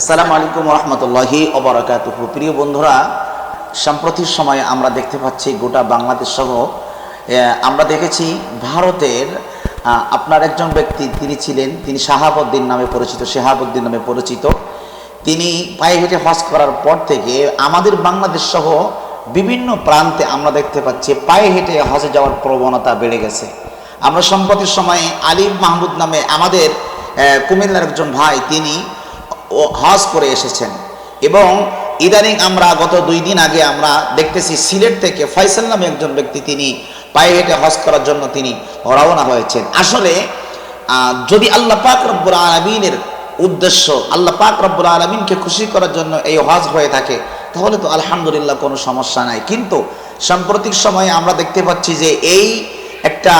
আসসালামু আলাইকুম রহমতুল্লাহি ওবরাকাতুহু প্রিয় বন্ধুরা, সাম্প্রতিক সময়ে আমরা দেখতে পাচ্ছি গোটা বাংলাদেশ সহ আমরা দেখেছি ভারতের আপনার একজন ব্যক্তি, তিনি ছিলেন, তিনি শাহাবুদ্দিন নামে পরিচিত, শাহাবুদ্দিন নামে পরিচিত। তিনি পায়ে হেঁটে হজ করার পর থেকে আমাদের বাংলাদেশ সহ বিভিন্ন প্রান্তে আমরা দেখতে পাচ্ছি, পায়ে হেঁটে হজে যাওয়ার প্রবণতা বেড়ে গেছে। আমরা সম্প্রতির সময়ে আলিম মাহমুদ নামে আমাদের কুমিল্লার একজন ভাই, তিনি ও হজ করে এসেছেন। এবং ইদানিং আমরা গত দুই দিন আগে আমরা দেখতেছি সিলেট থেকে ফয়সাল নামে একজন ব্যক্তি তিনি পায়ে হেঁটে হজ করার জন্য তিনি রওনা হয়েছেন। আসলে যদি আল্লাহ পাক রব্বুল আলমিনের উদ্দেশ্য আল্লাহ পাক রব্বুল আলমিনকে খুশি করার জন্য এই হজ হয়ে থাকে, তাহলে তো আলহামদুলিল্লাহ কোনো সমস্যা নাই। কিন্তু সাম্প্রতিক সময়ে আমরা দেখতে পাচ্ছি যে এই একটা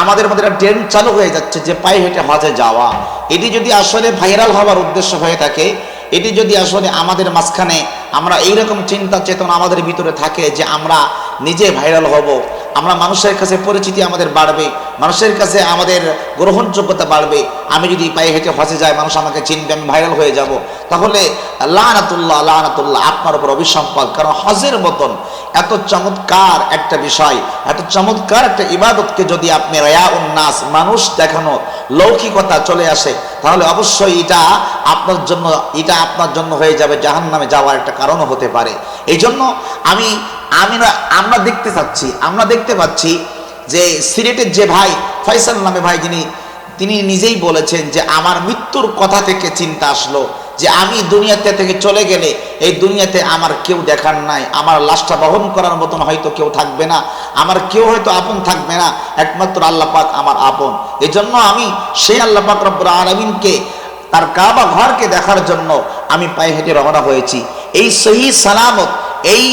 আমাদের মধ্যে একটা ট্রেন চালু হয়ে যাচ্ছে যে পায়ে হেঁটে হজে যাওয়া। এটি যদি আসলে ভাইরাল হওয়ার উদ্দেশ্য হয়ে থাকে, এটি যদি আসলে আমাদের মাঝখানে আমরা এইরকম চিন্তা চেতনা আমাদের ভিতরে থাকে যে আমরা নিজে ভাইরাল হব আমরা মানুষের কাছে পরিচিতি আমাদের বাড়বে, মানুষের কাছে আমাদের গ্রহণযোগ্যতা বাড়বে। আমি যদি পায়ে হেঁটে হজে যাই, মানুষ আমাকে চিনবে, আমি ভাইরাল হয়ে যাব। তাহলে লানাতুল্লাহ লানাতুল্লাহ, আপনার উপর অভিসম্পদ কারণ হজের মতন এত চমৎকার একটা বিষয়, এত চমৎকার একটা ইবাদতকে যদি আপনি রয়া উন্নাস মানুষ দেখানো, লৌকিকতা চলে আসে, তাহলে অবশ্যই এটা আপনার জন্য, এটা আপনার জন্য হয়ে যাবে জাহান নামে যাওয়ার একটা কারণও হতে পারে। এই জন্য আমি আমি আমরা দেখতে চাচ্ছি, আমরা দেখতে পাচ্ছি যে সিলেটের যে ভাই, ফয়সাল নামে ভাই যিনি, তিনি নিজেই বলেছেন যে আমার মৃত্যুর কথা থেকে চিন্তা আসলো, যে আমি দুনিয়াতে থেকে চলে গেলে এই দুনিয়াতে আমার কেউ দেখার নাই, আমার লাশটা বহন করার মতন হয়তো কেউ থাকবে না, আমার কেউ হয়তো আপন থাকবে না, একমাত্র আল্লাহ পাক আমার আপন। এই জন্য আমি সেই আল্লাহ পাক রব্বুল আলমিনকে, তার কাবা ঘরকে দেখার জন্য আমি পায়ে হেঁটে রওনা হয়েছি। এই সহি সালামত এই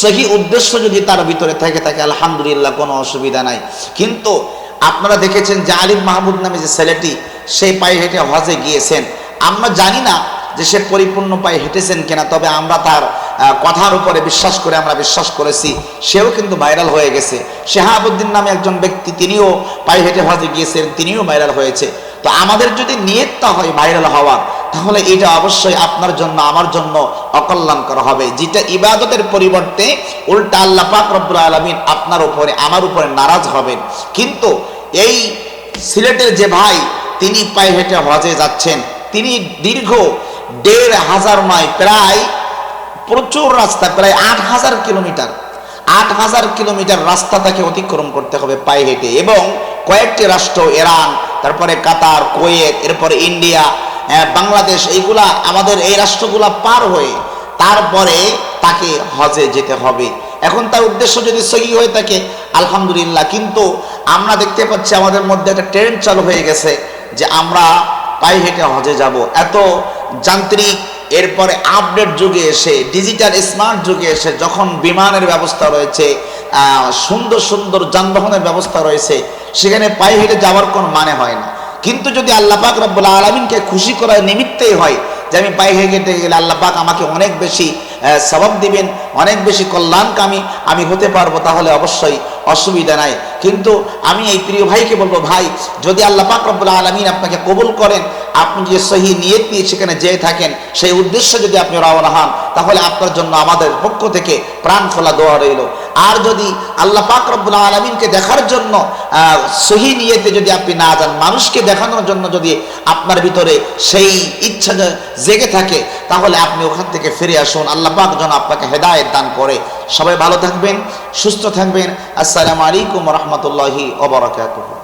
সহি উদ্দেশ্য যদি তার ভিতরে থেকে থাকে, আলহামদুলিল্লাহ কোনো অসুবিধা নাই। কিন্তু আপনারা দেখেছেন যে আলিম মাহমুদ নামে যে ছেলেটি সেই পায়ে হেঁটে হজে গিয়েছেন। আমরা জানি না যে সে পরিপূর্ণ পায়ে হেঁটেছেন কিনা, তবে আমরা তার কথার উপরে বিশ্বাস করে আমরা বিশ্বাস করেছি। সেও কিন্তু ভাইরাল হয়ে গেছে। শেহাবুদ্দিন নামে একজন ব্যক্তি, তিনিও পায়ে হেঁটে হজে গিয়েছেন, তিনিও ভাইরাল হয়েছে। তো আমাদের যদি নিয়তটা হয় ভাইরাল হওয়ার তাহলে এটা অবশ্যই আপনার জন্য, আমার জন্য অকল্যাণকর হবে। যেটা ইবাদতের পরিবর্তে উল্টা আল্লাহ পাক রব্বুল আলমিন আপনার উপরে, আমার উপরে নারাজ হবেন। কিন্তু এই সিলেটের যে ভাই, তিনি পায়ে হেঁটে হজে যাচ্ছেন। তিনি দীর্ঘ দেড় হাজার নয় প্রায় প্রচুর রাস্তা, প্রায় আট হাজার কিলোমিটার, আট হাজার কিলোমিটার রাস্তা তাকে অতিক্রম করতে হবে পায়ে হেঁটে। এবং কয়েকটি রাষ্ট্র, ইরান, তারপরে কাতার, কোয়েত, এরপরে ইন্ডিয়া বাংলাদেশ, এইগুলা আমাদের এই রাষ্ট্রগুলা পার হয়ে তারপরে তাকে হজে যেতে হবে। এখন তার উদ্দেশ্য যদি সহি হয়ে থাকে, আলহামদুলিল্লাহ, কিন্তু আমরা দেখতে পাচ্ছি আমাদের মধ্যে একটা ট্রেন্ড চালু হয়ে গেছে যে আমরা পায়ে হেঁটে হজে যাব। এত যান্ত্রিক, এরপরে আপডেট যুগে এসে ডিজিটাল স্মার্ট যুগে এসে যখন বিমানের ব্যবস্থা রয়েছে সুন্দর সুন্দর যানবাহনের ব্যবস্থা রয়েছে, সেখানে পায়ে হেঁটে যাওয়ার কোনো মানে হয় না। কিন্তু যদি আল্লাহ পাক রব্বুল আলমিনকে খুশি করার নিমিত্তেই হয় যে আমি পায়ে গেটে গেলে আল্লাহ পাক আমাকে অনেক বেশি সবাব দিবেন, অনেক বেশি কল্যাণকামী আমি হতে পারব, তাহলে অবশ্যই অসুবিধা নাই। কিন্তু আমি এই প্রিয় ভাইকে বলব, ভাই, যদি আল্লাহ পাক রব্বুল আলমিন আপনাকে কবুল করেন আপনি যে সহি নিয়ত নিয়ে সেখানে যেয়ে থাকেন, সেই উদ্দেশ্যে যদি আপনি রওনা হন, তাহলে আপনার জন্য আমাদের পক্ষ থেকে প্রাণ খোলা দোয়া রইল। আর যদি আল্লাহ পাক রব্বুল আলমিনকে দেখার জন্য সহি নিয়েতে যদি আপনি না যান, মানুষকে দেখানোর জন্য যদি আপনার ভিতরে সেই ইচ্ছা জেগে থাকে, তাহলে আপনি ওখান থেকে ফিরে আসুন। আল্লাহ পাক যেন আপনাকে হেদায়েত দান করে। সবাই ভালো থাকবেন, সুস্থ থাকবেন। আসসালামু আলাইকুম রহমতুল্লাহি ওবরাকাতুহু